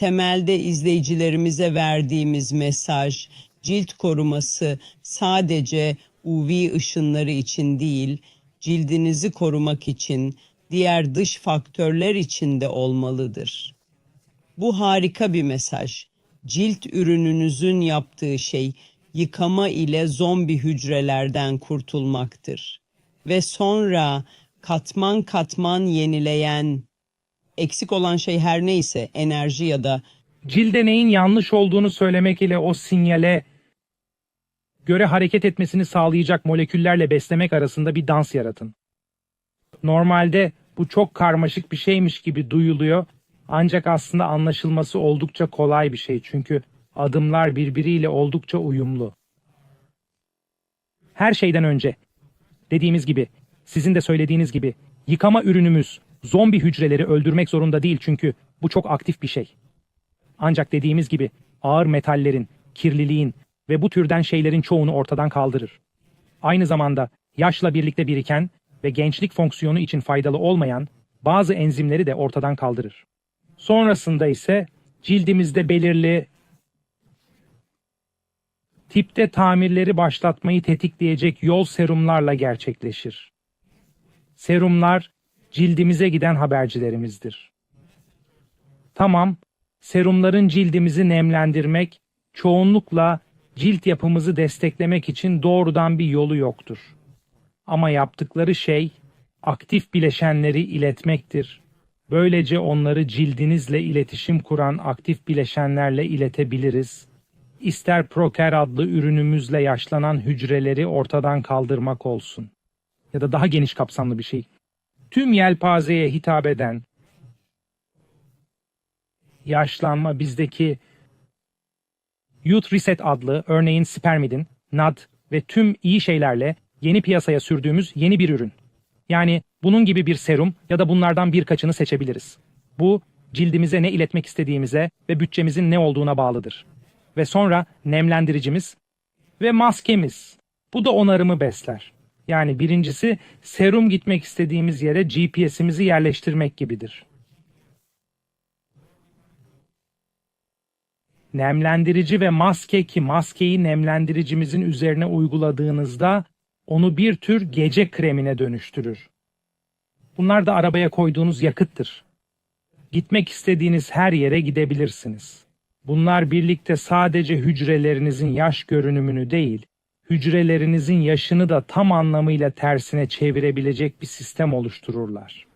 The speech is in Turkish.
temelde izleyicilerimize verdiğimiz mesaj cilt koruması sadece UV ışınları için değil, cildinizi korumak için, diğer dış faktörler için de olmalıdır. Bu harika bir mesaj. Cilt ürününüzün yaptığı şey yıkama ile zombi hücrelerden kurtulmaktır. Ve sonra katman katman yenileyen eksik olan şey her neyse enerji ya da Cilde neyin yanlış olduğunu söylemek ile o sinyale göre hareket etmesini sağlayacak moleküllerle beslemek arasında bir dans yaratın. Normalde bu çok karmaşık bir şeymiş gibi duyuluyor ancak aslında anlaşılması oldukça kolay bir şey çünkü adımlar birbiriyle oldukça uyumlu. Her şeyden önce dediğimiz gibi sizin de söylediğiniz gibi yıkama ürünümüz zombi hücreleri öldürmek zorunda değil çünkü bu çok aktif bir şey. Ancak dediğimiz gibi ağır metallerin, kirliliğin ve bu türden şeylerin çoğunu ortadan kaldırır. Aynı zamanda yaşla birlikte biriken ve gençlik fonksiyonu için faydalı olmayan bazı enzimleri de ortadan kaldırır. Sonrasında ise cildimizde belirli tipte tamirleri başlatmayı tetikleyecek yol serumlarla gerçekleşir. Serumlar cildimize giden habercilerimizdir. Tamam, serumların cildimizi nemlendirmek, çoğunlukla cilt yapımızı desteklemek için doğrudan bir yolu yoktur. Ama yaptıkları şey aktif bileşenleri iletmektir. Böylece onları cildinizle iletişim kuran aktif bileşenlerle iletebiliriz. İster Proker adlı ürünümüzle yaşlanan hücreleri ortadan kaldırmak olsun. Ya da daha geniş kapsamlı bir şey. Tüm yelpazeye hitap eden, yaşlanma bizdeki Youth Reset adlı örneğin Spermidin, NAD ve tüm iyi şeylerle yeni piyasaya sürdüğümüz yeni bir ürün. Yani bunun gibi bir serum ya da bunlardan birkaçını seçebiliriz. Bu cildimize ne iletmek istediğimize ve bütçemizin ne olduğuna bağlıdır. Ve sonra nemlendiricimiz ve maskemiz. Bu da onarımı besler. Yani birincisi serum gitmek istediğimiz yere GPS'imizi yerleştirmek gibidir. Nemlendirici ve maske ki maskeyi nemlendiricimizin üzerine uyguladığınızda onu bir tür gece kremine dönüştürür. Bunlar da arabaya koyduğunuz yakıttır. Gitmek istediğiniz her yere gidebilirsiniz. Bunlar birlikte sadece hücrelerinizin yaş görünümünü değil, hücrelerinizin yaşını da tam anlamıyla tersine çevirebilecek bir sistem oluştururlar.